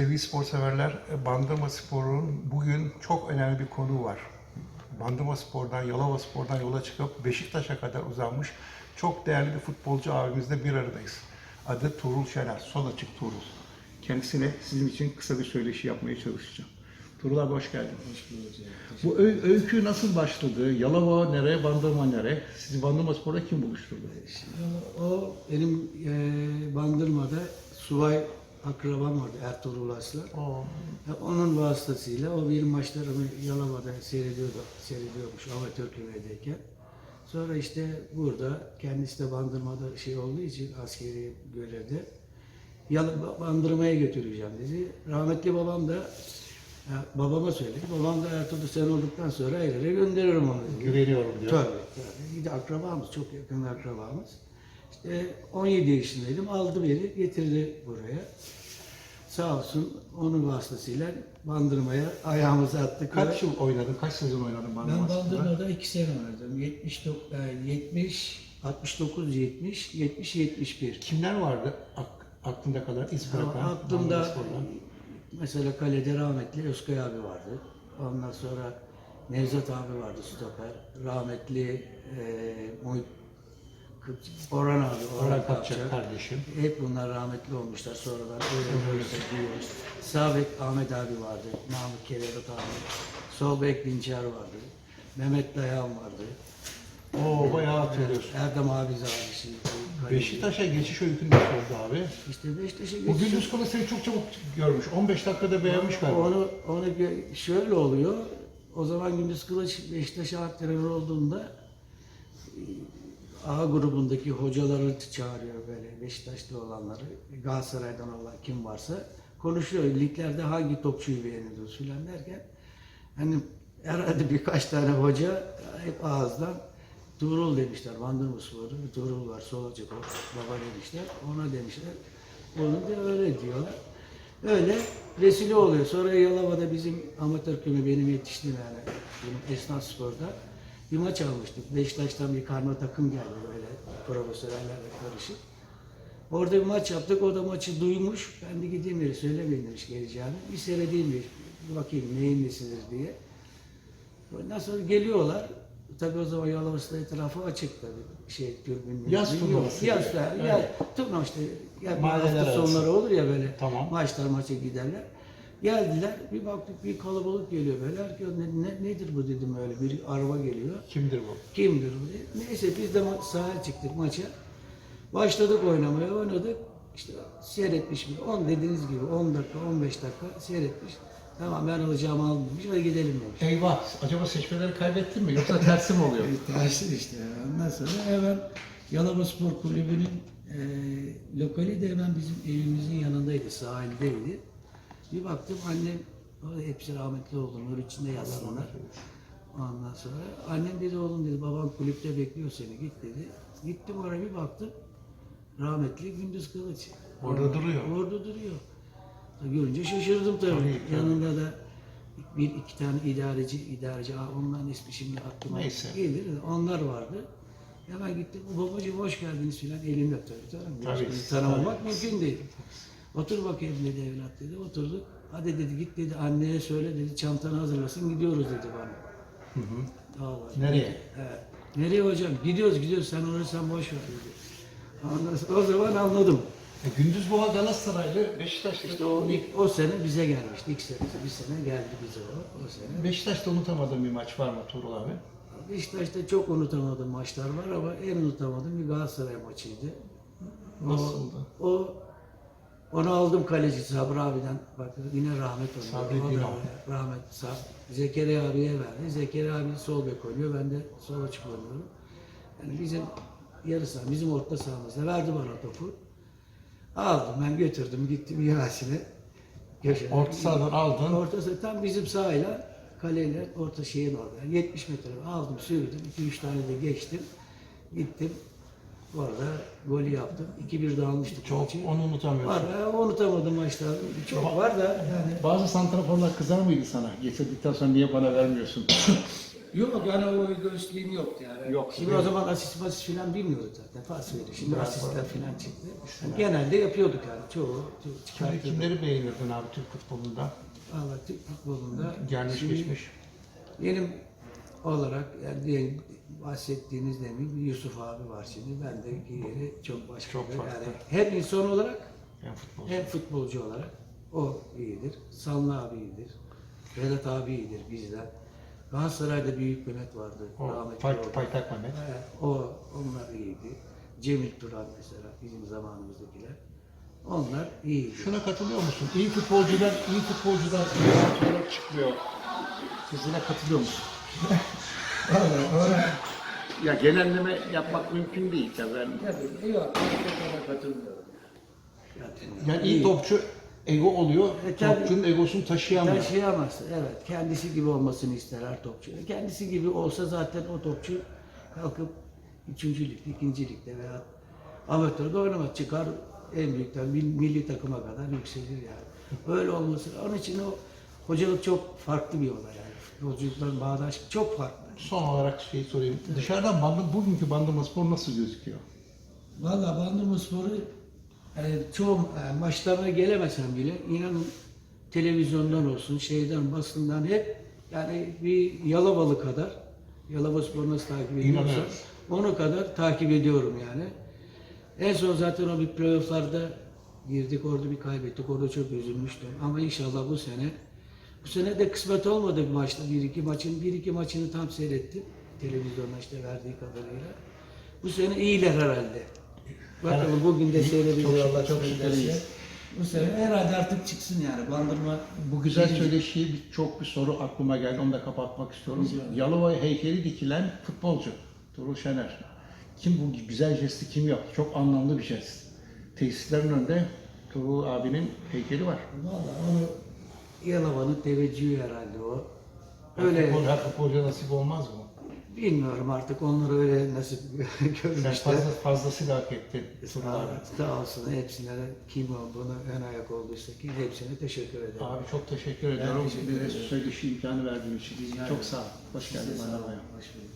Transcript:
Sevgili spor severler, Bandırma Spor'un bugün çok önemli bir konu var. Bandırma Spor'dan, Yalova Spor'dan yola çıkıp Beşiktaş'a kadar uzanmış çok değerli bir futbolcu abimizle bir aradayız. Adı Tuğrul Şener, sol açık Tuğrul. Kendisine sizin için kısa bir söyleşi yapmaya çalışacağım. Tuğrul abi hoş geldin. Hoş bulduk. Bu öy- öykü nasıl başladı? Yalova nereye, Bandırma nereye? Sizi Bandırma Spor'da kim buluşturdu? Şimdi o benim e, Bandırma'da subay akrabam vardı Ertuğrul Aslan. Oo. Onun vasıtasıyla o benim maçlarımı Yalova'da seyrediyordu, seyrediyormuş amatör kümedeyken. Sonra işte burada kendisi de Bandırma'da şey olduğu için askeri görevde Yalo- Bandırma'ya götüreceğim dedi. Rahmetli babam da ya babama söyledi. Babam da Ertuğrul sen olduktan sonra el ele gönderirim onu dedi. Güveniyorum diyor. Tabii. tabii. Bir de akrabamız, çok yakın akrabamız. İşte 17 yaşındaydım, aldı beni, getirdi buraya. Sağ olsun onun vasıtasıyla bandırmaya ayağımızı attık. Kaç yıl oynadın, kaç sezon oynadın Bandırma Ben Spor'da? Bandırma'da 2 sene oynadım. 79, e, 70, 69, 70, 70, 71. Kimler vardı ak- aklında kalan iz bırakan? Ama aklımda Bandırma Spor'dan? mesela kalede rahmetli Özkay abi vardı. Ondan sonra Nevzat abi vardı stoper. Rahmetli e, Muhit Orhan abi, Orhan Kapçak kardeşim. Hep bunlar rahmetli olmuşlar sonradan. Öyle böyle diyoruz. Sağ bek Ahmet abi vardı. Namık Kerebat abi. Sol bek Dinçer vardı. Mehmet Dayan vardı. Oo bayağı hatırlıyorsun. Erdem abi abisi. Beşiktaş'a geçiş öykün nasıl oldu abi? İşte Beşiktaş'a geçiş- Gündüz Kolu seni çok çabuk görmüş. 15 dakikada beğenmiş galiba. Onu, onu şöyle oluyor. O zaman Gündüz Kılıç Beşiktaş'a antrenör olduğunda A grubundaki hocaları çağırıyor böyle Beşiktaşlı olanları, Galatasaray'dan olan kim varsa konuşuyor. Liglerde hangi topçuyu beğeniyoruz filan derken hani herhalde birkaç tane hoca hep ağızdan Tuğrul demişler. Bandırma Spor'da bir Tuğrul var. Sol açık o. Baba demişler. Ona demişler. Onu da öyle diyorlar. Öyle vesile oluyor. Sonra Yalova'da bizim amatör kümü benim yetiştiğim yani benim esnaf sporda bir maç almıştık. Beşiktaş'tan bir karma takım geldi böyle profesyonellerle karışık. Orada bir maç yaptık. O da maçı duymuş. Ben de gideyim dedi. Söylemeyin demiş geleceğini. Bir seyredeyim demiş. Bir bakayım neyin nesidir diye. Ondan sonra geliyorlar. Tabii o zaman Yalova'sında etrafı açık tabii. Şey, türbün. Yaz turnuvası Yaz, gibi. ya, Evet. ya, turnuva işte. Ya, bir Mahalleler hafta sonları olur ya böyle. Tamam. Maçlar maça giderler. Geldiler. Bir baktık bir kalabalık geliyor böyle. Herkes ne, ne- nedir bu dedim öyle. Bir araba geliyor. Kimdir bu? Kimdir bu diye. Neyse biz de ma- sahaya çıktık maça. Başladık oynamaya oynadık. İşte seyretmiş bir 10 dediğiniz gibi 10 dakika 15 dakika seyretmiş. Tamam ben alacağımı aldım demiş. Hadi gidelim demiş. Eyvah! Acaba seçmeleri kaybettin mi? Yoksa tersi mi oluyor? E, Tersi işte. Ondan sonra hemen Yalova Spor Kulübü'nün e, lokali de hemen bizim evimizin yanındaydı. Sahildeydi. Bir baktım annem, hepsi rahmetli oldu. Nur içinde yatsınlar. Ondan sonra annem dedi oğlum dedi babam kulüpte bekliyor seni git dedi. Gittim oraya bir baktım. Rahmetli Gündüz Kılıç. Orada duruyor. Orada duruyor. Görünce şaşırdım tabii. Tabii, tabii. Yanında da bir iki tane idareci, idareci, Aa, onların ismi şimdi aklıma Neyse. gelir. Onlar vardı. Hemen gittim, babacığım hoş geldiniz filan elimle tabii. Tabii, Tabii, tanımamak mümkün değil. Otur bakayım dedi evlat dedi. Oturduk. Hadi dedi git dedi anneye söyle dedi çantanı hazırlasın gidiyoruz dedi bana. Hı hı. Vallahi. Nereye? Evet. Nereye hocam? Gidiyoruz gidiyoruz sen onu sen boş ver dedi. Sonra, o zaman anladım. E, Gündüz Boğa Galatasaraylı, Beşiktaşlı. İşte o, ilk, o sene bize gelmişti. İlk senesi bir sene geldi bize o, o sene. Beşiktaş'ta unutamadığın bir maç var mı Tuğrul abi? Beşiktaş'ta çok unutamadığım maçlar var ama en unutamadığım bir Galatasaray maçıydı. O- Nasıldı? O, onu aldım kaleci Sabri abiden. Bak yine rahmet oynuyor. Sabri Günah. Rahmet. Sab- Zekeriya abiye verdi. Zekeriya abi sol bek oynuyor. Ben de sol açık oynuyorum. Yani bizim yarı saha, bizim orta sahamızda verdi bana topu. Aldım ben götürdüm gittim Yasin'e. Köşede. Orta sahadan aldın. Orta saha tam bizim sahayla kaleyle orta şeyin orada. 70 metre aldım sürdüm. 2-3 tane de geçtim. Gittim. Orada golü yaptım. 2-1 de almıştık Çok maçı. onu unutamıyorsun. Var ya unutamadım maçlar. Çok var da yani. Bazı santraforlar kızar mıydı sana? Getirdikten sonra niye bana vermiyorsun? Yok yani o egoistliğim yoktu yani. Yok, Şimdi o zaman asist masist falan bilmiyorduk zaten. Pas veriyor. Şimdi asistler var. falan çıktı. Yani genelde yapıyorduk yani. Çoğu Şimdi çıkartıyorduk. kimleri beğenirdin abi Türk futbolunda? Valla Türk futbolunda Gelmiş şimdi geçmiş. Benim olarak yani diyelim bahsettiğiniz demin Yusuf abi var şimdi. Bendeki yeri çok başka. Çok farklı. Yani hem insan olarak Yani futbolcu. hem futbolcu olarak o iyidir. Sanlı abi iyidir. Vedat abi iyidir bizden. Galatasaray'da büyük Mehmet vardı. O, rahmetli Pay. Paytak Mehmet. O, onlar iyiydi. Cemil Turan mesela bizim zamanımızdakiler. Onlar iyiydi. Şuna katılıyor musun? İyi futbolcular, iyi futbolcular iyi olarak çıkmıyor. Sizine katılıyor musun? Ya genelleme yapmak mümkün değil tabii. Ben Tabii, yok, ona katılmıyorum. Yani, iyi topçu ego oluyor. E, tabii. Topçunun egosunu taşıyamıyor. Taşıyamaz. Evet. Kendisi gibi olmasını ister her topçu. Kendisi gibi olsa zaten o topçu kalkıp üçüncü ligde, ikinci ligde veya amatörde oynamaz. Çıkar en büyükten mil- milli takıma kadar yükselir yani. Öyle olması. Onun için o hocalık çok farklı bir olay yani. Futbolculuktan bağdaş çok farklı. Son olarak şey sorayım. Dışarıdan bandı, bugünkü Bandırma Spor nasıl gözüküyor? Valla Bandırma Sporu yani çoğu e, maçlarına gelemesem bile inanın televizyondan olsun, şeyden, basından hep yani bir Yalavalı kadar Yalava Spor'u nasıl takip ediyorsa İnanıyorum. onu kadar takip ediyorum yani. En son zaten o bir playofflarda girdik orada bir kaybettik. Orada çok üzülmüştüm. Ama inşallah bu sene bu sene de kısmet olmadı bir maçta. Bir iki maçın bir iki maçını tam seyrettim. Televizyonda işte verdiği kadarıyla. Bu sene iyiler herhalde. Bakalım bugün de seyrediyoruz. Çok- Allah çok. Bu sene herhalde artık çıksın yani. Bandırma Bu güzel söyleşiye bir, çok bir soru aklıma geldi. Onu da kapatmak istiyorum. Yalova heykeli dikilen futbolcu Tuğrul Şener. Kim bu güzel jesti kim yaptı? Çok anlamlı bir jest. Tesislerin önünde Tuğrul abinin heykeli var. Valla onu Yalova'nın teveccühü herhalde o. Öyle. Futbol, her futbolcuya nasip olmaz mı? bilmiyorum artık onları öyle nasip Sen görmüşler. fazla, fazlasıyla hak ettin. Sağ, abi. sağ olsun hepsine de kim olduğunu ön ayak olduysa ki hepsine teşekkür ederim. Abi çok teşekkür ediyorum. teşekkür ederim. söyleşi imkanı verdiğin için. Çok sağ ol. Hoş geldin bana. Hoş bulduk.